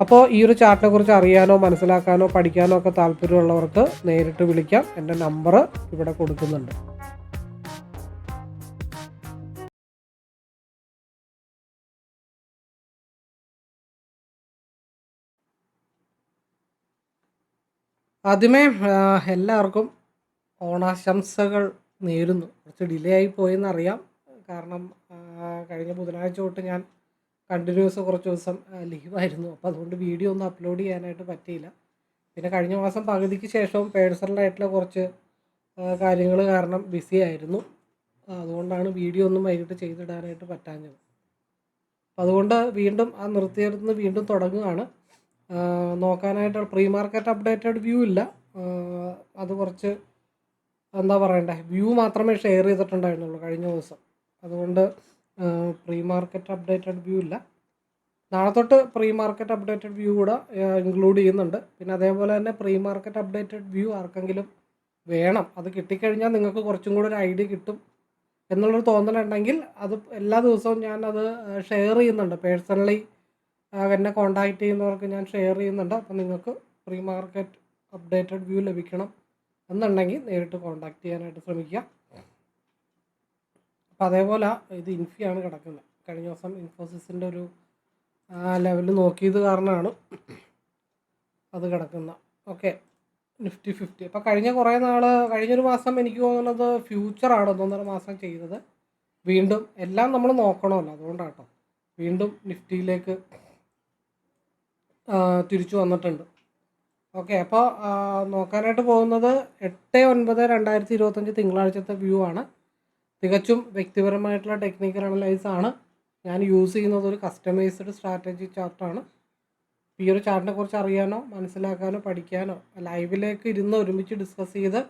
അപ്പോൾ ഈ ഒരു ചാർട്ടിനെ കുറിച്ച് അറിയാനോ മനസ്സിലാക്കാനോ പഠിക്കാനോ ഒക്കെ താല്പര്യമുള്ളവർക്ക് നേരിട്ട് വിളിക്കാം. എന്റെ നമ്പർ ഇവിടെ കൊടുക്കുന്നുണ്ട്. ആദ്യമേ എല്ലാവർക്കും ഓണാശംസകൾ നേരുന്നു. കുറച്ച് ഡിലേ ആയി പോയെന്നറിയാം. കാരണം കഴിഞ്ഞ ബുധനാഴ്ച തൊട്ട് ഞാൻ കണ്ടിന്യൂസ് കുറച്ച് ദിവസം ലീവായിരുന്നു. അപ്പോൾ അതുകൊണ്ട് വീഡിയോ ഒന്നും അപ്ലോഡ് ചെയ്യാനായിട്ട് പറ്റിയില്ല. പിന്നെ കഴിഞ്ഞ മാസം പകുതിക്ക് ശേഷവും പേഴ്സണലായിട്ടുള്ള കുറച്ച് കാര്യങ്ങൾ കാരണം ബിസി ആയിരുന്നു. അതുകൊണ്ടാണ് വീഡിയോ ഒന്നും വൈകിട്ട് ചെയ്തിടാനായിട്ട് പറ്റാഞ്ഞത്. അപ്പോൾ അതുകൊണ്ട് വീണ്ടും ആ നിർത്തിയെടുത്ത് വീണ്ടും തുടങ്ങുകയാണ്. നോക്കാനായിട്ട് പ്രീ മാർക്കറ്റ് അപ്ഡേറ്റഡ് വ്യൂ ഇല്ല. അത് കുറച്ച് എന്താ പറയണ്ടേ വ്യൂ മാത്രമേ ഷെയർ ചെയ്തിട്ടുണ്ടായിരുന്നുള്ളൂ കഴിഞ്ഞ ദിവസം. അതുകൊണ്ട് പ്രീ മാർക്കറ്റ് അപ്ഡേറ്റഡ് വ്യൂ ഇല്ല. നാളെ തൊട്ട് പ്രീ മാർക്കറ്റ് അപ്ഡേറ്റഡ് വ്യൂ കൂടെ ഇൻക്ലൂഡ് ചെയ്യുന്നുണ്ട്. പിന്നെ അതേപോലെ തന്നെ പ്രീ മാർക്കറ്റ് അപ്ഡേറ്റഡ് വ്യൂ ആർക്കെങ്കിലും വേണം അത് കിട്ടിക്കഴിഞ്ഞാൽ നിങ്ങൾക്ക് കുറച്ചും കൂടെ ഒരു ഐഡിയ കിട്ടും എന്നുള്ളൊരു തോന്നലുണ്ടെങ്കിൽ അത് എല്ലാ ദിവസവും ഞാൻ അത് ഷെയർ ചെയ്യുന്നുണ്ട്. പേഴ്സണലി എന്നെ കോണ്ടാക്ട് ചെയ്യുന്നവർക്ക് ഞാൻ ഷെയർ ചെയ്യുന്നുണ്ട്. അപ്പം നിങ്ങൾക്ക് പ്രീ മാർക്കറ്റ് അപ്ഡേറ്റഡ് വ്യൂ ലഭിക്കണം എന്നുണ്ടെങ്കിൽ നേരിട്ട് കോണ്ടാക്ട് ചെയ്യാനായിട്ട് ശ്രമിക്കുക. അപ്പം അതേപോലെ ഇത് ഇൻഫിയാണ് കിടക്കുന്നത്. കഴിഞ്ഞ ദിവസം ഇൻഫോസിസിന്റെ ഒരു ലെവൽ നോക്കിയത് കാരണമാണ് അത് കിടക്കുന്ന ഓക്കെ. Nifty fifty. അപ്പോൾ കഴിഞ്ഞ കുറേ നാൾ കഴിഞ്ഞൊരു മാസം എനിക്ക് തോന്നുന്നത് ഫ്യൂച്ചറാണ് ഒന്നൊന്നര മാസം ചെയ്തത്. വീണ്ടും എല്ലാം നമ്മൾ നോക്കണമല്ലോ അതുകൊണ്ടാട്ടോ. വീണ്ടും നിഫ്റ്റിയിലേക്ക് തിരിച്ചു വന്നിട്ടുണ്ട്. ഓക്കെ. അപ്പോൾ നോക്കാനായിട്ട് പോകുന്നത് എട്ട് ഒൻപത് രണ്ടായിരത്തി ഇരുപത്തഞ്ച് തിങ്കളാഴ്ചത്തെ വ്യൂ ആണ്. തികച്ചും വ്യക്തിപരമായിട്ടുള്ള ടെക്നിക്കൽ അനലൈസ് ആണ്. ഞാൻ യൂസ് ചെയ്യുന്നത് ഒരു കസ്റ്റമൈസ്ഡ് സ്ട്രാറ്റജി ചാർട്ടാണ് ഈ ഒരു ചാർട്ടിനെ കുറിച്ച് അറിയാനോ മനസ്സിലാക്കാനോ പഠിക്കാനോ ലൈവിലേക്ക് ഇരുന്ന് ഒരുമിച്ച് ഡിസ്കസ് ചെയ്ത്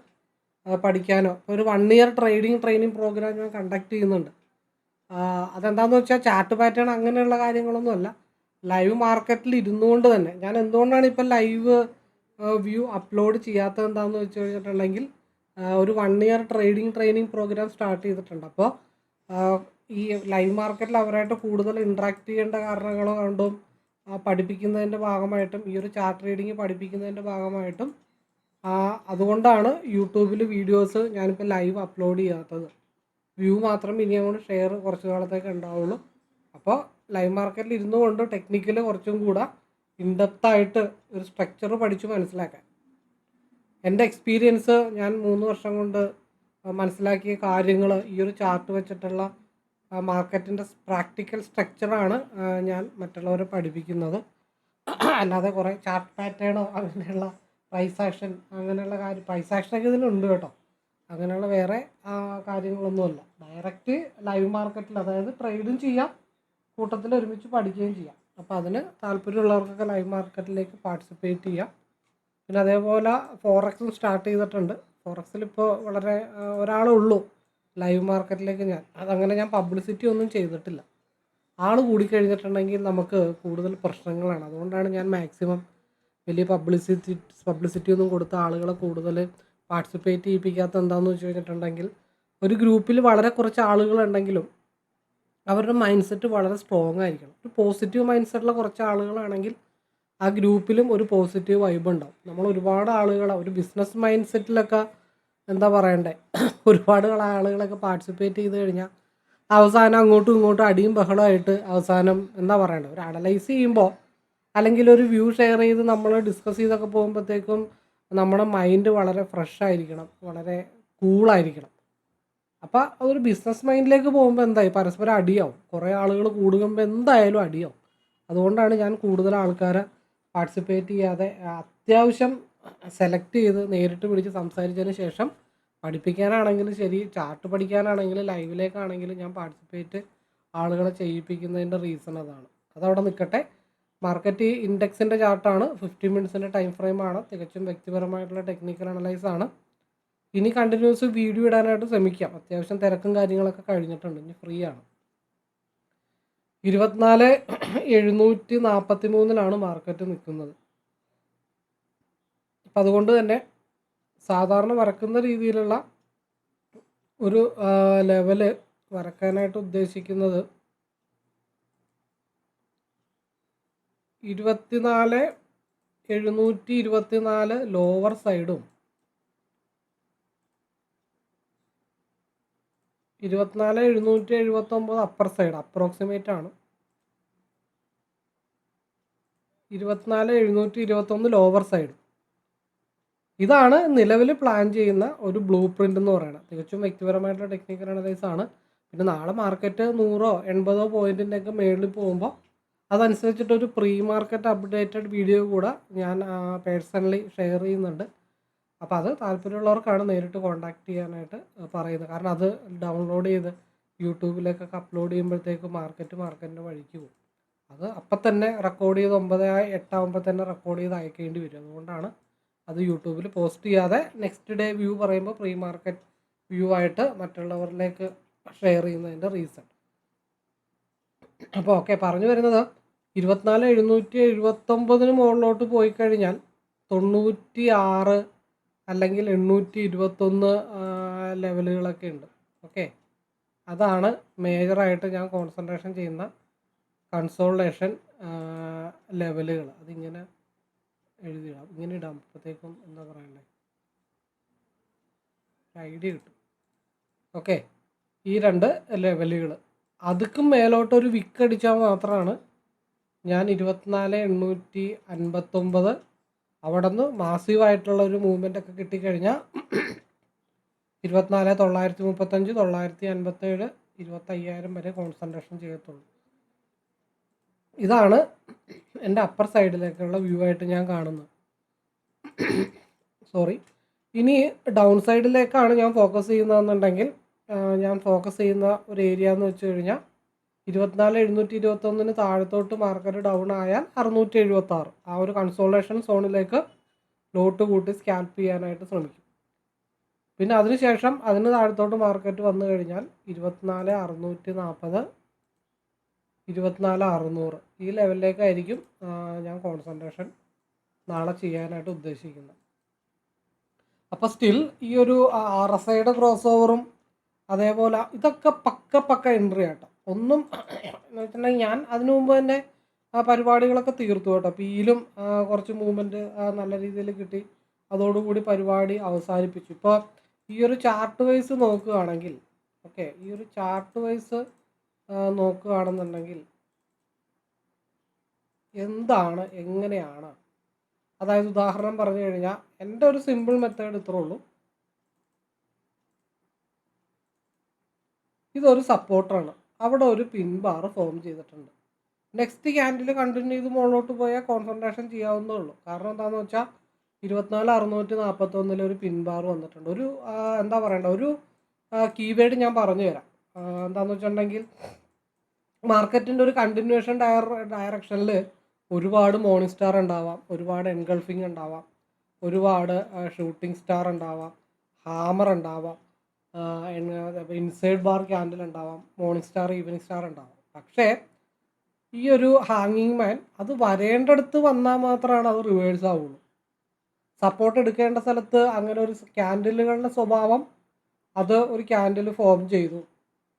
പഠിക്കാനോ. ഒരു one year trading training program ഞാൻ കണ്ടക്ട് ചെയ്യുന്നുണ്ട്. അതെന്താണെന്ന് വെച്ചാൽ ചാർട്ട് പാറ്റേൺ അങ്ങനെയുള്ള കാര്യങ്ങളൊന്നുമല്ല ലൈവ് മാർക്കറ്റിൽ ഇരുന്നുകൊണ്ട് തന്നെ. ഞാൻ എന്തുകൊണ്ടാണ് ഇപ്പം ലൈവ് വ്യൂ അപ്ലോഡ് ചെയ്യാത്തത് എന്താണെന്ന് വെച്ച് കഴിഞ്ഞിട്ടുണ്ടെങ്കിൽ ഒരു one year trading training program start ചെയ്തിട്ടുണ്ട്. അപ്പോൾ ഈ ലൈവ് മാർക്കറ്റിൽ അവരായിട്ട് കൂടുതൽ ഇൻട്രാക്ട് ചെയ്യേണ്ട കാരണങ്ങൾ കൊണ്ടും പഠിപ്പിക്കുന്നതിന്റെ ഭാഗമായിട്ടും ഈ ഒരു ചാർട്ട് റീഡിങ് പഠിപ്പിക്കുന്നതിന്റെ ഭാഗമായിട്ടും അതുകൊണ്ടാണ് യൂട്യൂബിൽ വീഡിയോസ് ഞാനിപ്പോൾ ലൈവ് അപ്ലോഡ് ചെയ്യാത്തത്. വ്യൂ മാത്രം ഇനി അങ്ങോട്ട് ഷെയർ കുറച്ച് കാലത്തേക്ക് ഉണ്ടാവുള്ളൂ. അപ്പോൾ ലൈവ് മാർക്കറ്റിൽ ഇരുന്നു കൊണ്ട് ടെക്നിക്കൽ കുറച്ചും കൂടെ ഇൻഡെപ്തായിട്ട് ഒരു സ്ട്രക്ചർ പഠിച്ച് മനസ്സിലാക്കാൻ. എന്റെ എക്സ്പീരിയൻസ് ഞാൻ മൂന്ന് വർഷം കൊണ്ട് മനസ്സിലാക്കിയ കാര്യങ്ങൾ ഈ ഒരു ചാർട്ട് വെച്ചിട്ടുള്ള മാർക്കറ്റിന്റെ പ്രാക്ടിക്കൽ സ്ട്രക്ചറാണ് ഞാൻ മറ്റുള്ളവരെ പഠിപ്പിക്കുന്നത്. അല്ലാതെ കുറേ ചാർട്ട് പാറ്റേണോ അങ്ങനെയുള്ള പ്രൈസ് ആക്ഷൻ അങ്ങനെയുള്ള കാര്യം പ്രൈസ് ആക്ഷനൊക്കെ ഇതിലുണ്ട് കേട്ടോ. അങ്ങനെയുള്ള വേറെ കാര്യങ്ങളൊന്നുമല്ല. ഡയറക്റ്റ് ലൈവ് മാർക്കറ്റിൽ അതായത് ട്രേഡും ചെയ്യാം കൂട്ടത്തിൽ ഒരുമിച്ച് പഠിക്കുകയും ചെയ്യാം. അപ്പോൾ അതിന് താല്പര്യമുള്ളവർക്കൊക്കെ ലൈവ് മാർക്കറ്റിലേക്ക് പാർട്ടിസിപ്പേറ്റ് ചെയ്യാം. പിന്നെ അതേപോലെ ഫോറക്സും സ്റ്റാർട്ട് ചെയ്തിട്ടുണ്ട്. ഫോറക്സിലിപ്പോൾ വളരെ ഒരാളേ ഉള്ളൂ. ലൈവ് മാർക്കറ്റിലേക്ക് ഞാൻ. അതങ്ങനെ ഞാൻ പബ്ലിസിറ്റി ഒന്നും ചെയ്തിട്ടില്ല. ആൾ കൂടിക്കഴിഞ്ഞിട്ടുണ്ടെങ്കിൽ നമുക്ക് കൂടുതൽ പ്രശ്നങ്ങളാണ്. അതുകൊണ്ടാണ് ഞാൻ മാക്സിമം വലിയ പബ്ലിസിറ്റി പബ്ലിസിറ്റി ഒന്നും കൊടുത്ത ആളുകളെ കൂടുതൽ പാർട്ടിസിപ്പേറ്റ് ചെയ്യിപ്പിക്കാത്ത എന്താണെന്ന് വെച്ച് കഴിഞ്ഞിട്ടുണ്ടെങ്കിൽ ഒരു ഗ്രൂപ്പിൽ വളരെ കുറച്ച് ആളുകളുണ്ടെങ്കിലും അവരുടെ മൈൻഡ് സെറ്റ് വളരെ സ്ട്രോങ് ആയിരിക്കണം. ഒരു പോസിറ്റീവ് മൈൻഡ് സെറ്റുള്ള കുറച്ച് ആളുകളാണെങ്കിൽ ആ ഗ്രൂപ്പിലും ഒരു പോസിറ്റീവ് വൈബ് ഉണ്ടാവും. നമ്മൾ ഒരുപാട് ആളുകളെ ഒരു ബിസിനസ് മൈൻഡ് സെറ്റിലൊക്കെ എന്താ പറയണ്ടേ? ഒരുപാട് ആളുകളൊക്കെ പാർട്ടിസിപ്പേറ്റ് ചെയ്ത് കഴിഞ്ഞാൽ അവസാനം അങ്ങോട്ടും ഇങ്ങോട്ടും അടിയും ബഹളമായിട്ട് അവസാനം എന്താ പറയണ്ടേ? ഒരു അനലൈസ് ചെയ്യുമ്പോൾ അല്ലെങ്കിൽ ഒരു വ്യൂ ഷെയർ ചെയ്ത് നമ്മൾ ഡിസ്കസ് ചെയ്തൊക്കെ പോകുമ്പോഴത്തേക്കും നമ്മുടെ മൈൻഡ് വളരെ ഫ്രഷ് ആയിരിക്കണം വളരെ കൂളായിരിക്കണം അപ്പോൾ ഒരു ബിസിനസ് മൈൻഡിലേക്ക് പോകുമ്പോൾ എന്തായി? പരസ്പരം അടിയാവും. കുറേ ആളുകൾ കൂടുമ്പോൾ എന്തായാലും അടിയാവും. അതുകൊണ്ടാണ് ഞാൻ കൂടുതൽ ആൾക്കാരെ പാർട്ടിസിപ്പേറ്റ് ചെയ്യാതെ അത്യാവശ്യം സെലക്ട് ചെയ്ത് നേരിട്ട് വിളിച്ച് സംസാരിച്ചതിന് ശേഷം പഠിപ്പിക്കാനാണെങ്കിലും ശരി ചാർട്ട് പഠിക്കാനാണെങ്കിലും ലൈവിലേക്കാണെങ്കിലും ഞാൻ പാർട്ടിസിപ്പേറ്റ് ആളുകളെ ചെയ്യിപ്പിക്കുന്നതിന്റെ റീസൺ അതാണ്. അതവിടെ നിൽക്കട്ടെ. മാർക്കറ്റ് ഇൻഡെക്സിന്റെ ചാർട്ടാണ് ഫിഫ്റ്റി മിനിറ്റ്സിന്റെ ടൈം ഫ്രെയിമാണ് തികച്ചും വ്യക്തിപരമായിട്ടുള്ള ടെക്നിക്കൽ അനലൈസ് ആണ്. ഇനി കണ്ടിന്യൂസ് വീഡിയോ ഇടാനായിട്ട് ശ്രമിക്കാം. അത്യാവശ്യം തിരക്കും കാര്യങ്ങളൊക്കെ കഴിഞ്ഞിട്ടുണ്ട്. ഇനി ഫ്രീ ആണ്. ഇരുപത്തിനാല് എഴുന്നൂറ്റി നാൽപ്പത്തി മൂന്നിലാണ് മാർക്കറ്റ് നിൽക്കുന്നത്. അപ്പം അതുകൊണ്ട് തന്നെ സാധാരണ വരക്കുന്ന രീതിയിലുള്ള ഒരു ലെവൽ വരക്കാനായിട്ട് ഉദ്ദേശിക്കുന്നത് ഇരുപത്തിനാല് എഴുന്നൂറ്റി ഇരുപത്തിനാല് ലോവർ സൈഡും ഇരുപത്തിനാല് എഴുന്നൂറ്റി എഴുപത്തൊമ്പത് അപ്പർ സൈഡ് അപ്രോക്സിമേറ്റ് ആണ്. ഇരുപത്തിനാല് എഴുന്നൂറ്റി ഇരുപത്തൊന്ന് ലോവർ സൈഡ് ഇതാണ് നിലവിൽ പ്ലാൻ ചെയ്യുന്ന ഒരു ബ്ലൂ പ്രിന്റ് എന്ന് പറയുന്നത്. തികച്ചും വ്യക്തിപരമായിട്ടുള്ള ടെക്നിക്കൽ അനലൈസ് ആണ്. പിന്നെ നാളെ മാർക്കറ്റ് നൂറോ എൺപതോ പോയിന്റിന്റെ ഒക്കെ മേളിൽ പോകുമ്പോൾ അതനുസരിച്ചിട്ടൊരു പ്രീ മാർക്കറ്റ് അപ്ഡേറ്റഡ് വീഡിയോ കൂടെ ഞാൻ പേഴ്സണലി ഷെയർ ചെയ്യുന്നുണ്ട്. അപ്പോൾ അത് താല്പര്യമുള്ളവർക്കാണ് നേരിട്ട് കോൺടാക്ട് ചെയ്യാനായിട്ട് പറയുന്നത്. കാരണം അത് ഡൗൺലോഡ് ചെയ്ത് യൂട്യൂബിലേക്കൊക്കെ അപ്ലോഡ് ചെയ്യുമ്പോഴത്തേക്ക് മാർക്കറ്റ് മാർക്കറ്റിന്റെ വഴിക്ക് പോകും. അത് അപ്പം തന്നെ റെക്കോർഡ് ചെയ്ത് ഒമ്പത് എട്ടാകുമ്പോൾ തന്നെ റെക്കോർഡ് ചെയ്ത് അയക്കേണ്ടി വരും. അതുകൊണ്ടാണ് അത് യൂട്യൂബിൽ പോസ്റ്റ് ചെയ്യാതെ നെക്സ്റ്റ് ഡേ വ്യൂ പറയുമ്പോൾ പ്രീ മാർക്കറ്റ് വ്യൂ ആയിട്ട് മറ്റുള്ളവരിലേക്ക് ഷെയർ ചെയ്യുന്നതിന്റെ റീസൺ അപ്പോൾ ഓക്കെ പറഞ്ഞു വരുന്നത് ഇരുപത്തിനാല് എഴുന്നൂറ്റി എഴുപത്തൊമ്പതിന് മുകളിലോട്ട് പോയി കഴിഞ്ഞാൽ തൊണ്ണൂറ്റി ആറ് അല്ലെങ്കിൽ എണ്ണൂറ്റി ഇരുപത്തൊന്ന് ലെവലുകളൊക്കെ ഉണ്ട്. ഓക്കെ? അതാണ് മേജറായിട്ട് ഞാൻ കോൺസെൻട്രേഷൻ ചെയ്യുന്ന കൺസോൾട്ടേഷൻ ലെവലുകൾ. അതിങ്ങനെ എഴുതിയിടാം. ഇങ്ങനെ ഇടാം. അപ്പോഴത്തേക്കും എന്താ പറയണ്ടേ? ഐഡിയ കിട്ടും. ഓക്കെ? ഈ രണ്ട് ലെവലുകൾ. അതുക്കും മേലോട്ടൊരു വിക്ക് അടിച്ചാൽ മാത്രമാണ് ഞാൻ ഇരുപത്തിനാല് എണ്ണൂറ്റി അൻപത്തൊമ്പത് അവിടെ നിന്ന് മാസീവായിട്ടുള്ള ഒരു മൂവ്മെന്റ് ഒക്കെ കിട്ടിക്കഴിഞ്ഞാൽ ഇരുപത്തിനാല് തൊള്ളായിരത്തി മുപ്പത്തഞ്ച് തൊള്ളായിരത്തി അൻപത്തേഴ് ഇരുപത്തയ്യായിരം വരെ കോൺസെൻട്രേഷൻ ചെയ്യത്തുള്ളൂ. ഇതാണ് എന്റെ അപ്പർ സൈഡിലേക്കുള്ള വ്യൂ ആയിട്ട് ഞാൻ കാണുന്നത്. സോറി ഇനി ഡൗൺ സൈഡിലേക്കാണ് ഞാൻ ഫോക്കസ് ചെയ്യുന്നതെന്നുണ്ടെങ്കിൽ ഞാൻ ഫോക്കസ് ചെയ്യുന്ന ഒരു ഏരിയ എന്ന് വെച്ച് കഴിഞ്ഞാൽ ഇരുപത്തിനാല് എഴുന്നൂറ്റി ഇരുപത്തൊന്നിന് താഴത്തോട്ട് മാർക്കറ്റ് ഡൗൺ ആയാൽ അറുന്നൂറ്റി എഴുപത്തി ആറ് ആ ഒരു കൺസോളേഷൻ സോണിലേക്ക് ലോട്ട് കൂട്ടി സ്കാൽപ്പ് ചെയ്യാനായിട്ട് ശ്രമിക്കും. പിന്നെ അതിനുശേഷം അതിന് താഴത്തോട്ട് മാർക്കറ്റ് വന്നു കഴിഞ്ഞാൽ ഇരുപത്തിനാല് അറുന്നൂറ്റി നാൽപ്പത് ഇരുപത്തിനാല് അറുന്നൂറ്. ഈ ലെവലിലേക്കായിരിക്കും ഞാൻ കോൺസെൻട്രേഷൻ നാളെ ചെയ്യാനായിട്ട് ഉദ്ദേശിക്കുന്നത്. അപ്പോൾ സ്റ്റിൽ ഈ ഒരു ആർ എസ് ഐയുടെ ക്രോസ് ഓവറും അതേപോലെ ഇതൊക്കെ പക്ക പക്ക എൻട്രി ആട്ടോ. ഒന്നും എന്ന് വെച്ചിട്ടുണ്ടെങ്കിൽ ഞാൻ അതിനു മുമ്പ് തന്നെ ആ പരിപാടികളൊക്കെ തീർത്തു കേട്ടോ. പീലും കുറച്ച് മൂവ്മെന്റ് നല്ല രീതിയിൽ കിട്ടി. അതോടുകൂടി പരിപാടി അവസാനിപ്പിച്ചു. ഇപ്പോൾ ഈ ഒരു ചാർട്ട് വൈസ് നോക്കുകയാണെങ്കിൽ ഓക്കെ ഈ ഒരു ചാർട്ട് വൈസ് നോക്കുകയാണെന്നുണ്ടെങ്കിൽ എന്താണ് എങ്ങനെയാണ്? അതായത് ഉദാഹരണം പറഞ്ഞു കഴിഞ്ഞാൽ എന്റെ ഒരു സിമ്പിൾ മെത്തേഡ് ഇത്രേ ഉള്ളൂ. ഇതൊരു സപ്പോർട്ടറാണ് അവിടെ ഒരു പിൻ ബാർ ഫോം ചെയ്തിട്ടുണ്ട്. നെക്സ്റ്റ് ക്യാൻഡിൽ കണ്ടിന്യൂ ചെയ്ത് മുകളിലോട്ട് പോയാൽ കോൺസെൻട്രേഷൻ ചെയ്യാവുന്നേ ഉള്ളൂ. കാരണം എന്താണെന്ന് വെച്ചാൽ ഇരുപത്തിനാല് അറുന്നൂറ്റി നാൽപ്പത്തൊന്നിൽ ഒരു പിൻ ബാർ വന്നിട്ടുണ്ട്. ഒരു എന്താ പറയണ്ട ഒരു കീവേഡ് ഞാൻ പറഞ്ഞു തരാം. എന്താണെന്ന് വെച്ചിട്ടുണ്ടെങ്കിൽ മാർക്കറ്റിന്റെ ഒരു കണ്ടിന്യൂഷൻ ഡയർ ഡയറക്ഷനിൽ ഒരുപാട് മോർണിംഗ് സ്റ്റാർ ഉണ്ടാവാം ഒരുപാട് എൻഗൾഫിങ് ഉണ്ടാവാം ഒരുപാട് ഷൂട്ടിംഗ് സ്റ്റാർ ഉണ്ടാവാം ഹാമർ ഉണ്ടാവാം ഇൻസൈഡ് ബാർ ക്യാൻഡിൽ ഉണ്ടാവാം മോർണിംഗ് സ്റ്റാർ ഈവനിങ് സ്റ്റാർ ഉണ്ടാവാം. പക്ഷേ ഈ ഒരു ഹാങ്ങിങ് മാൻ അത് വരേണ്ടടുത്ത് വന്നാൽ മാത്രമാണ് അത് റിവേഴ്സ് ആവുള്ളൂ. സപ്പോർട്ട് എടുക്കേണ്ട സ്ഥലത്ത് അങ്ങനെ ഒരു ക്യാൻഡിലുകളുടെ സ്വഭാവം അത് ഒരു ക്യാൻഡിൽ ഫോം ചെയ്തു.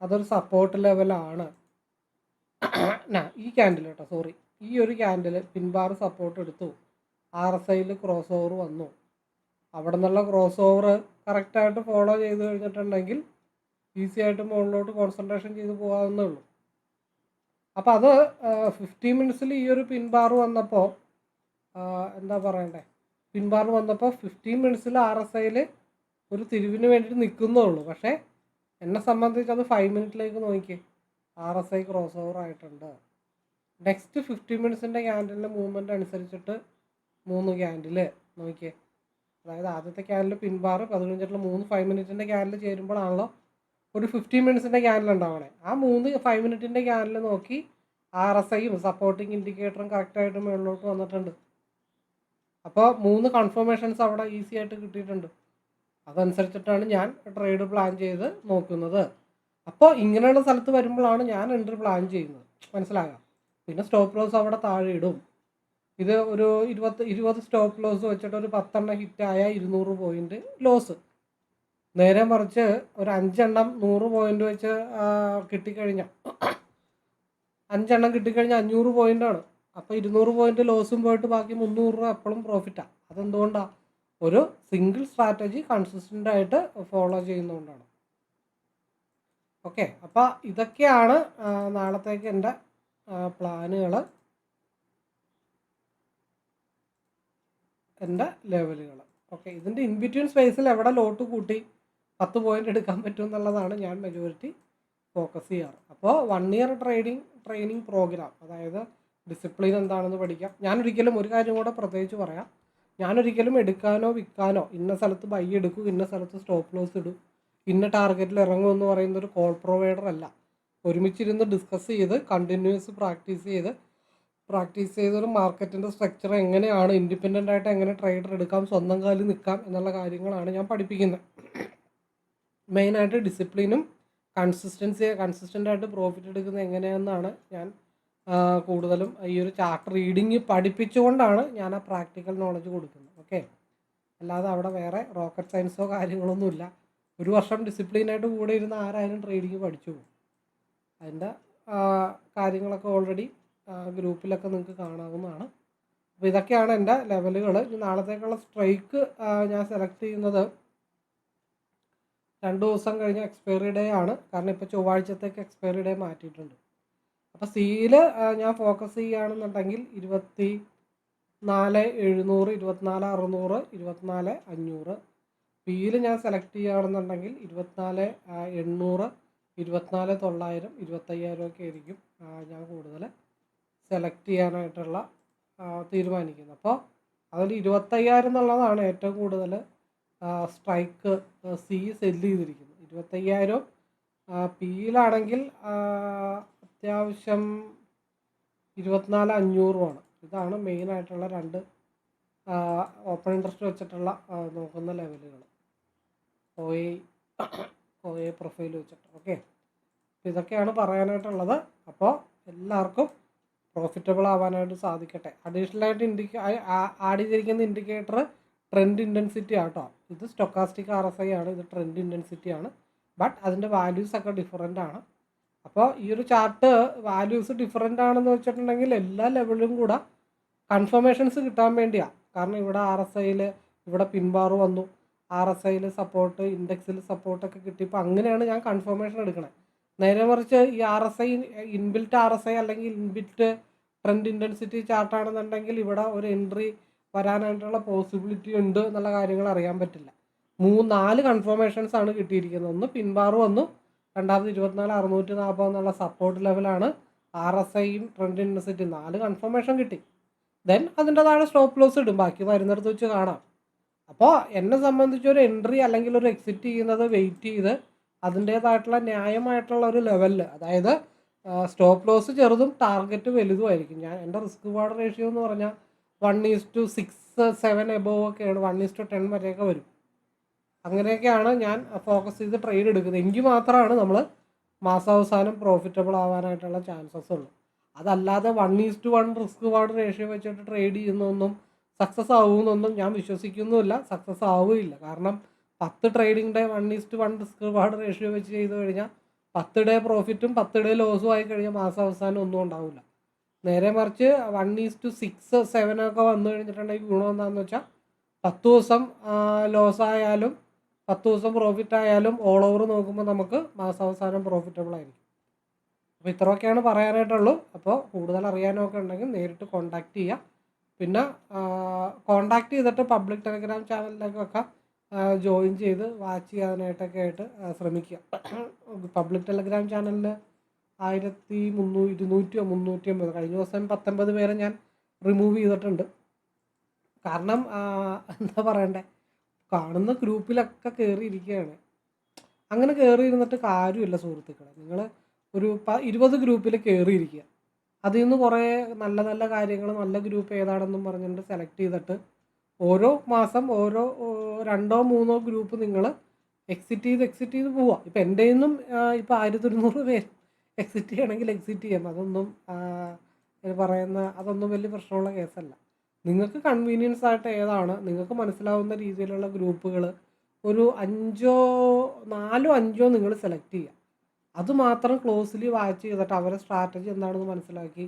അതൊരു സപ്പോർട്ട് ലെവലാണ് ഈ ക്യാൻഡിൽ കേട്ടോ സോറി ഈ ഒരു ക്യാൻഡിൽ പിൻബാർ സപ്പോർട്ട് എടുത്തു. ആർ എസ് ഐയിൽ ക്രോസ് ഓവർ വന്നു. അവിടെ നിന്നുള്ള ക്രോസ് ഓവർ കറക്റ്റായിട്ട് ഫോളോ ചെയ്ത് കഴിഞ്ഞിട്ടുണ്ടെങ്കിൽ ഈസി ആയിട്ട് മുകളിലോട്ട് കോൺസെൻട്രേഷൻ ചെയ്ത് പോകാവുന്നേ ഉള്ളൂ. അപ്പോൾ അത് ഫിഫ്റ്റി മിനിറ്റ്സിൽ ഈ ഒരു പിൻബാർ വന്നപ്പോൾ എന്താ പറയണ്ടേ? പിൻബാർ വന്നപ്പോൾ ഫിഫ്റ്റീൻ മിനിറ്റ്സിൽ ആർ എസ് ഐയിൽ ഒരു തിരിവിന് വേണ്ടിയിട്ട് നിൽക്കുന്നേ ഉള്ളൂ. പക്ഷേ എന്നെ സംബന്ധിച്ച് അത് ഫൈവ് മിനിറ്റിലേക്ക് നോക്കി R S I cross over ആയിട്ടുണ്ട്. നെക്സ്റ്റ് ഫിഫ്റ്റീൻ മിനിറ്റ്സിന്റെ ക്യാൻഡലിന്റെ മൂവ്മെന്റ് അനുസരിച്ചിട്ട് മൂന്ന് ക്യാൻഡിൽ നോക്കിയേ. അതായത് ആദ്യത്തെ ക്യാനിൽ പിൻബാർ പതിനഞ്ചിട്ടുള്ള മൂന്ന് ഫൈവ് മിനിറ്റിന്റെ ക്യാനിൽ ചേരുമ്പോഴാണല്ലോ ഒരു ഫിഫ്റ്റീൻ മിനിറ്റ്സിന്റെ ക്യാനിൽ ഉണ്ടാവണേ. ആ മൂന്ന് ഫൈവ് മിനിറ്റിന്റെ ക്യാനിൽ നോക്കി ആർ എസ് ഐയും സപ്പോർട്ടിങ് ഇൻഡിക്കേറ്ററും കറക്റ്റായിട്ട് മുകളിലോട്ട് വന്നിട്ടുണ്ട്. അപ്പോൾ മൂന്ന് കൺഫർമേഷൻസ് അവിടെ ഈസി ആയിട്ട് കിട്ടിയിട്ടുണ്ട്. അതനുസരിച്ചിട്ടാണ് ഞാൻ ട്രേഡ് പ്ലാൻ ചെയ്ത് നോക്കുന്നത്. അപ്പോൾ ഇങ്ങനെയുള്ള സ്ഥലത്ത് വരുമ്പോഴാണ് ഞാൻ എൻട്രി പ്ലാൻ ചെയ്യുന്നത്. മനസ്സിലാകാം പിന്നെ സ്റ്റോപ്പ് ലോസ് അവിടെ താഴെ ഇടും. ഇത് ഒരു ഇരുപത്തി ഇരുപത് സ്റ്റോപ്പ് ലോസ് വെച്ചിട്ട് ഒരു പത്തെണ്ണം ഹിറ്റായ ഇരുന്നൂറ് പോയിന്റ് ലോസ് നേരെ മറിച്ച് ഒരു അഞ്ചെണ്ണം നൂറ് പോയിന്റ് വെച്ച് കിട്ടിക്കഴിഞ്ഞ അഞ്ചെണ്ണം കിട്ടിക്കഴിഞ്ഞാൽ അഞ്ഞൂറ് പോയിന്റ് ആണ്. അപ്പോൾ ഇരുന്നൂറ് പോയിന്റ് ലോസും പോയിട്ട് ബാക്കി മുന്നൂറ് രൂപ എപ്പോഴും പ്രോഫിറ്റാണ് അതെന്തുകൊണ്ടാണ് ഒരു സിംഗിൾ സ്ട്രാറ്റജി കൺസിസ്റ്റന്റ് ആയിട്ട് ഫോളോ ചെയ്യുന്നതുകൊണ്ടാണ് ഓക്കെ അപ്പോൾ ഇതൊക്കെയാണ് നാളത്തേക്ക് എന്റെ പ്ലാനുകൾ എന്റെ ലെവലുകൾ. ഓക്കെ ഇതിന്റെ ഇൻബിറ്റ്വീൻ സ്പേസിൽ എവിടെ ലോട്ട് കൂട്ടി പത്ത് പോയിന്റ് എടുക്കാൻ പറ്റും എന്നുള്ളതാണ് ഞാൻ മെജോറിറ്റി ഫോക്കസ് ചെയ്യാറ്. അപ്പോൾ one year trading training program അതായത് ഡിസിപ്ലിൻ എന്താണെന്ന് പഠിക്കാം. ഞാനൊരിക്കലും ഒരു കാര്യം കൂടെ പ്രത്യേകിച്ച് പറയാം. ഞാനൊരിക്കലും എടുക്കാനോ വിൽക്കാനോ ഇന്ന സ്ഥലത്ത് ബൈ എടുക്കും ഇന്ന സ്ഥലത്ത് സ്റ്റോപ്പ് ലോസ് ഇടും ഇന്ന ടാർഗറ്റിൽ ഇറങ്ങും എന്ന് പറയുന്ന ഒരു കോൾ പ്രൊവൈഡർ അല്ല. ഒരുമിച്ചിരുന്ന് ഡിസ്കസ് ചെയ്ത് കണ്ടിന്യൂസ് പ്രാക്ടീസ് ചെയ്ത് പ്രാക്ടീസ് ചെയ്തൊരു മാർക്കറ്റിന്റെ സ്ട്രക്ചർ എങ്ങനെയാണ് ഇൻഡിപെൻഡന്റ് ആയിട്ട് എങ്ങനെ ട്രേഡർ എടുക്കാം സ്വന്തം കാലിൽ നിൽക്കാം എന്നുള്ള കാര്യങ്ങളാണ് ഞാൻ പഠിപ്പിക്കുന്നത്. മെയിനായിട്ട് ഡിസിപ്ലിനും കൺസിസ്റ്റൻസി കൺസിസ്റ്റന്റ് ആയിട്ട് പ്രോഫിറ്റ് എടുക്കുന്നത് എങ്ങനെയെന്നാണ് ഞാൻ കൂടുതലും ഈ ഒരു ചാർട്ട് റീഡിങ് പഠിപ്പിച്ചുകൊണ്ടാണ് ഞാൻ ആ പ്രാക്ടിക്കൽ നോളജ് കൊടുക്കുന്നത്. ഓക്കെ അല്ലാതെ അവിടെ വേറെ റോക്കറ്റ് സയൻസോ കാര്യങ്ങളൊന്നുമില്ല ഒരു വർഷം ഡിസിപ്ലിനായിട്ട് കൂടെ ഇരുന്ന് ആരായാലും ട്രേഡിങ് പഠിച്ചു പോകും. അതിന്റെ കാര്യങ്ങളൊക്കെ ഓൾറെഡി ഗ്രൂപ്പിലൊക്കെ നിങ്ങൾക്ക് കാണാവുന്നതാണ്. അപ്പോൾ ഇതൊക്കെയാണ് എന്റെ ലെവലുകൾ. ഇനി നാളത്തേക്കുള്ള സ്ട്രൈക്ക് ഞാൻ സെലക്ട് ചെയ്യുന്നത് രണ്ട് ദിവസം കഴിഞ്ഞ് എക്സ്പയറി ഡേ ആണ്. കാരണം ഇപ്പോൾ ചൊവ്വാഴ്ചത്തേക്ക് എക്സ്പയറി ഡേ മാറ്റിയിട്ടുണ്ട്. അപ്പോൾ സിയിൽ ഞാൻ ഫോക്കസ് ചെയ്യുകയാണെന്നുണ്ടെങ്കിൽ ഇരുപത്തി നാല് എഴുന്നൂറ് ഇരുപത്തിനാല് അറുന്നൂറ് ഇരുപത്തിനാല് അഞ്ഞൂറ്. പിയിൽ ഞാൻ സെലക്ട് ചെയ്യുകയാണെന്നുണ്ടെങ്കിൽ ഇരുപത്തിനാല് എണ്ണൂറ് ഇരുപത്തിനാല് തൊള്ളായിരം ഇരുപത്തയ്യായിരം ഒക്കെ ആയിരിക്കും ഞാൻ കൂടുതൽ സെലക്ട് ചെയ്യാനായിട്ടുള്ള തീരുമാനിക്കുന്നത്. അപ്പോൾ അതിൽ ഇരുപത്തയ്യായിരം എന്നുള്ളതാണ് ഏറ്റവും കൂടുതൽ സ്ട്രൈക്ക് സി സെല്ല് ചെയ്തിരിക്കുന്നത്. ഇരുപത്തയ്യായിരം പിയിലാണെങ്കിൽ അത്യാവശ്യം ഇരുപത്തിനാല് അഞ്ഞൂറുമാണ് ഇതാണ് മെയിനായിട്ടുള്ള രണ്ട് ഓപ്പൺ ഇൻട്രസ്റ്റ് വെച്ചിട്ടുള്ള നോക്കുന്ന ലെവലുകൾ ഒ എ പ്രൊഫൈൽ വെച്ചിട്ട്. ഓക്കെ ഇതൊക്കെയാണ് പറയാനായിട്ടുള്ളത്. അപ്പോൾ എല്ലാവർക്കും പ്രോഫിറ്റബിൾ ആവാനായിട്ട് സാധിക്കട്ടെ. അഡീഷണൽ ആയിട്ട് ഇൻഡിക്ക ആഡ് ചെയ്തിരിക്കുന്ന ഇൻഡിക്കേറ്റർ ട്രെൻഡ് ഇന്റൻസിറ്റി ആട്ടോ ഇത് സ്റ്റൊക്കാസ്റ്റിക് ആർ എസ് ഐ ആണ്. ഇത് ട്രെൻഡ് ഇന്റൻസിറ്റി ആണ്. ബട്ട് അതിന്റെ വാല്യൂസ് ഒക്കെ ഡിഫറെന്റ് ആണ്. അപ്പോൾ ഈ ഒരു ചാർട്ട് വാല്യൂസ് ഡിഫറെന്റ് ആണെന്ന് വെച്ചിട്ടുണ്ടെങ്കിൽ എല്ലാ ലെവലിലും കൂടെ കൺഫർമേഷൻസ് കിട്ടാൻ വേണ്ടിയാണ് കാരണം ഇവിടെ ആർ എസ് ഐയിൽ ഇവിടെ പിൻബാർ വന്നു. ആർ എസ് ഐയിൽ സപ്പോർട്ട് ഇൻഡെക്സിൽ സപ്പോർട്ടൊക്കെ കിട്ടിയപ്പോൾ അങ്ങനെയാണ് ഞാൻ കൺഫർമേഷൻ എടുക്കണത് നേരെ മറിച്ച് ഈ R S I inbuilt R S I അല്ലെങ്കിൽ ഇൻബിൽറ്റ് ട്രെൻഡ് ഇന്റൻസിറ്റി ചാർട്ടാണെന്നുണ്ടെങ്കിൽ ഇവിടെ ഒരു എൻട്രി വരാനായിട്ടുള്ള പോസിബിലിറ്റി ഉണ്ട് എന്നുള്ള കാര്യങ്ങൾ അറിയാൻ പറ്റില്ല. മൂന്ന് നാല് കൺഫർമേഷൻസ് ആണ് കിട്ടിയിരിക്കുന്നത്. ഒന്ന് പിൻബാർ വന്നു. രണ്ടാമത് ഇരുപത്തിനാല് അറുന്നൂറ്റി നാൽപ്പത് എന്നുള്ള സപ്പോർട്ട് ലെവലാണ് ആർ എസ് ഐയും ട്രെൻഡ് ഇന്റൻസിറ്റി നാല് കൺഫർമേഷൻ കിട്ടി. ദെൻ അതിന്റെ താഴെ സ്റ്റോപ്പ് ലോസ് ഇടും. ബാക്കി വരുന്നിടത്ത് വെച്ച് കാണാം. അപ്പോൾ എന്നെ സംബന്ധിച്ച് ഒരു എൻട്രി അല്ലെങ്കിൽ ഒരു എക്സിറ്റ് ചെയ്യുന്നത് വെയിറ്റ് ചെയ്ത് അതിന്റേതായിട്ടുള്ള ന്യായമായിട്ടുള്ള ഒരു ലെവലിൽ അതായത് സ്റ്റോപ്പ് ലോസ് ചെറുതും ടാർഗറ്റ് വലുതുമായിരിക്കും ഞാൻ എന്റെ റിസ്ക് വാർഡ് റേഷ്യോ എന്ന് പറഞ്ഞാൽ one is to six seven above ഒക്കെയാണ്. വൺ ഈസ് ടു ടെൻ വരെയൊക്കെ വരും. അങ്ങനെയൊക്കെയാണ് ഞാൻ ഫോക്കസ് ചെയ്ത് ട്രേഡ് എടുക്കുന്നത്. എങ്കിൽ മാത്രമാണ് നമ്മൾ മാസാവസാനം പ്രോഫിറ്റബിൾ ആവാനായിട്ടുള്ള ചാൻസസ് ഉള്ളൂ. അതല്ലാതെ one is to one risk reward ratio വെച്ചിട്ട് ട്രേഡ് ചെയ്യുന്നൊന്നും സക്സസ് ആവുമെന്നൊന്നും ഞാൻ വിശ്വസിക്കുന്നുമില്ല. സക്സസ് ആവുകയില്ല. കാരണം പത്ത് trading day one is to one risk reward ratio വെച്ച് ചെയ്തു കഴിഞ്ഞാൽ പത്ത് ഡേ പ്രോഫിറ്റും പത്ത് ഡേ ലോസും ആയി കഴിഞ്ഞാൽ മാസം അവസാനം ഒന്നും ഉണ്ടാവില്ല നേരെ മറിച്ച് one is to six seven ഒക്കെ വന്നു കഴിഞ്ഞിട്ടുണ്ടെങ്കിൽ ഗുണം എന്താണെന്ന് വെച്ചാൽ പത്ത് ദിവസം ലോസ് ആയാലും പത്ത് ദിവസം പ്രോഫിറ്റ് ആയാലും ഓൾ ഓവർ നോക്കുമ്പോൾ നമുക്ക് മാസാവസാനം പ്രോഫിറ്റബിൾ ആയിരിക്കും. അപ്പോൾ ഇത്രയൊക്കെയാണ് പറയാനായിട്ടുള്ളൂ. അപ്പോൾ കൂടുതൽ അറിയാനൊക്കെ ഉണ്ടെങ്കിൽ നേരിട്ട് കോൺടാക്റ്റ് ചെയ്യുക പിന്നെ കോണ്ടാക്ട് ചെയ്തിട്ട് പബ്ലിക് ടെലഗ്രാം ചാനലിലേക്കൊക്കെ ജോയിൻ ചെയ്ത് വാച്ച് ചെയ്യാനായിട്ടൊക്കെ ആയിട്ട് ശ്രമിക്കുക. പബ്ലിക് ടെലഗ്രാം ചാനലിൽ ആയിരത്തി മുന്നൂ ഇരുന്നൂറ്റിയോ മുന്നൂറ്റി അമ്പത് കഴിഞ്ഞ ദിവസം പത്തൊമ്പത് പേരെ ഞാൻ റിമൂവ് ചെയ്തിട്ടുണ്ട്. കാരണം എന്താ പറയണ്ടേ? കാണുന്ന ഗ്രൂപ്പിലൊക്കെ കയറിയിരിക്കുകയാണ് അങ്ങനെ കയറി ഇരുന്നിട്ട് കാര്യമില്ല സുഹൃത്തുക്കളെ. നിങ്ങൾ ഒരു പ ഇരുപത് ഗ്രൂപ്പിൽ കയറിയിരിക്കുക അതിൽ നിന്ന് കുറേ നല്ല നല്ല കാര്യങ്ങൾ നല്ല ഗ്രൂപ്പ് ഏതാണെന്നും പറഞ്ഞിട്ട് സെലക്ട് ചെയ്തിട്ട് ഓരോ മാസം ഓരോ രണ്ടോ മൂന്നോ ഗ്രൂപ്പ് നിങ്ങൾ എക്സിറ്റ് ചെയ്ത് എക്സിറ്റ് ചെയ്ത് പോവുക ഇപ്പം എന്റെ നിന്നും ഇപ്പം ആയിരത്തി ഒരുന്നൂറ് പേര് എക്സിറ്റ് ചെയ്യണമെങ്കിൽ എക്സിറ്റ് ചെയ്യാം അതൊന്നും പറയുന്ന അതൊന്നും വലിയ പ്രശ്നമുള്ള കേസല്ല. നിങ്ങൾക്ക് കൺവീനിയൻസ് ആയിട്ട് ഏതാണ്? നിങ്ങൾക്ക് മനസ്സിലാവുന്ന രീതിയിലുള്ള ഗ്രൂപ്പുകൾ ഒരു അഞ്ചോ നാലോ അഞ്ചോ നിങ്ങൾ സെലക്ട് ചെയ്യുക അത് മാത്രം ക്ലോസ്ലി വാച്ച് ചെയ്തിട്ട് അവരെ സ്ട്രാറ്റജി എന്താണെന്ന് മനസ്സിലാക്കി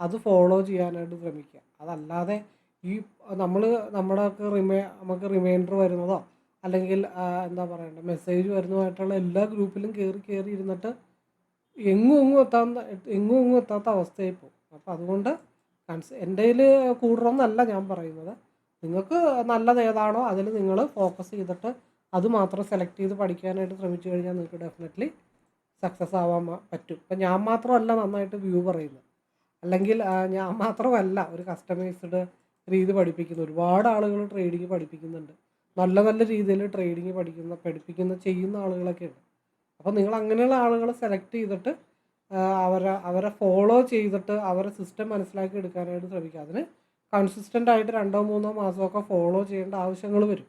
അത് ഫോളോ ചെയ്യാനായിട്ട് ശ്രമിക്കുക. അതല്ലാതെ ഈ നമ്മൾ നമ്മുടെയൊക്കെ റിമൈ നമുക്ക് റിമൈൻഡർ വരുന്നതോ അല്ലെങ്കിൽ എന്താ പറയണ്ടേ മെസ്സേജ് വരുന്നതായിട്ടുള്ള എല്ലാ ഗ്രൂപ്പിലും കയറി കയറി ഇരുന്നിട്ട് എങ്ങും എങ്ങും എത്താത്ത എങ്ങും എങ്ങും എത്താത്ത അവസ്ഥയായി പോകും. അപ്പോൾ അതുകൊണ്ട് കൺസ് എന്റെ കയ്യിൽ കൂടണമെന്നല്ല ഞാൻ പറയുന്നത്. നിങ്ങൾക്ക് നല്ലത് ഏതാണോ അതിൽ നിങ്ങൾ ഫോക്കസ് ചെയ്തിട്ട് അത് മാത്രം സെലക്ട് ചെയ്ത് പഠിക്കാനായിട്ട് ശ്രമിച്ചു കഴിഞ്ഞാൽ നിങ്ങൾക്ക് ഡെഫിനറ്റ്ലി സക്സസ് ആവാൻ പറ്റും. ഇപ്പം ഞാൻ മാത്രമല്ല നന്നായിട്ട് വ്യൂ പറയുന്നത്. അല്ലെങ്കിൽ ഞാൻ മാത്രമല്ല ഒരു കസ്റ്റമൈസ്ഡ് രീതി പഠിപ്പിക്കുന്നു. ഒരുപാട് ആളുകൾ ട്രേഡിങ് പഠിപ്പിക്കുന്നുണ്ട്. നല്ല നല്ല രീതിയിൽ ട്രേഡിങ് പഠിക്കുന്ന പഠിപ്പിക്കുന്ന ചെയ്യുന്ന ആളുകളൊക്കെ ഉണ്ട്. അപ്പോൾ നിങ്ങൾ അങ്ങനെയുള്ള ആളുകളെ സെലക്ട് ചെയ്തിട്ട് അവരെ അവരെ ഫോളോ ചെയ്തിട്ട് അവരെ സിസ്റ്റം മനസ്സിലാക്കി എടുക്കാനായിട്ട് ശ്രമിക്കുക. അതിന് കൺസിസ്റ്റന്റ് ആയിട്ട് രണ്ടോ മൂന്നോ മാസമൊക്കെ ഫോളോ ചെയ്യേണ്ട ആവശ്യങ്ങൾ വരും.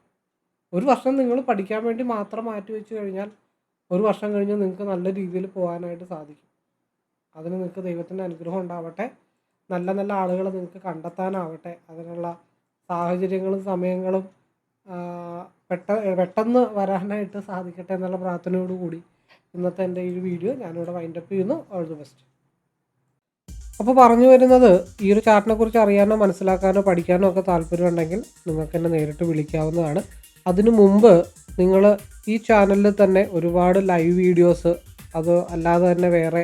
ഒരു വർഷം നിങ്ങൾ പഠിക്കാൻ വേണ്ടി മാത്രം മാറ്റി വെച്ച് കഴിഞ്ഞാൽ ഒരു വർഷം കഴിഞ്ഞ് നിങ്ങൾക്ക് നല്ല രീതിയിൽ പോകാനായിട്ട് സാധിക്കും. അതിന് നിങ്ങൾക്ക് ദൈവത്തിന്റെ അനുഗ്രഹം ഉണ്ടാവട്ടെ. നല്ല നല്ല ആളുകളെ നിങ്ങൾക്ക് കണ്ടെത്താനാവട്ടെ. അതിനുള്ള സാഹചര്യങ്ങളും സമയങ്ങളും പെട്ട പെട്ടെന്ന് വരാനായിട്ട് സാധിക്കട്ടെ എന്നുള്ള പ്രാർത്ഥനയോടുകൂടി ഇന്നത്തെ എന്റെ ഈ വീഡിയോ ഞാനിവിടെ വൈൻഡപ്പ് ചെയ്യുന്നു. ഓൾ ദി ബെസ്റ്റ് അപ്പോൾ പറഞ്ഞു വരുന്നത് ഈ ഒരു ചാർട്ടിനെ കുറിച്ച് അറിയാനോ മനസ്സിലാക്കാനോ പഠിക്കാനോ ഒക്കെ താല്പര്യമുണ്ടെങ്കിൽ നിങ്ങൾക്ക് എന്നെ നേരിട്ട് വിളിക്കാവുന്നതാണ്. അതിനു മുമ്പ് നിങ്ങൾ ഈ ചാനലിൽ തന്നെ ഒരുപാട് ലൈവ് വീഡിയോസ് അത് അല്ലാതെ തന്നെ വേറെ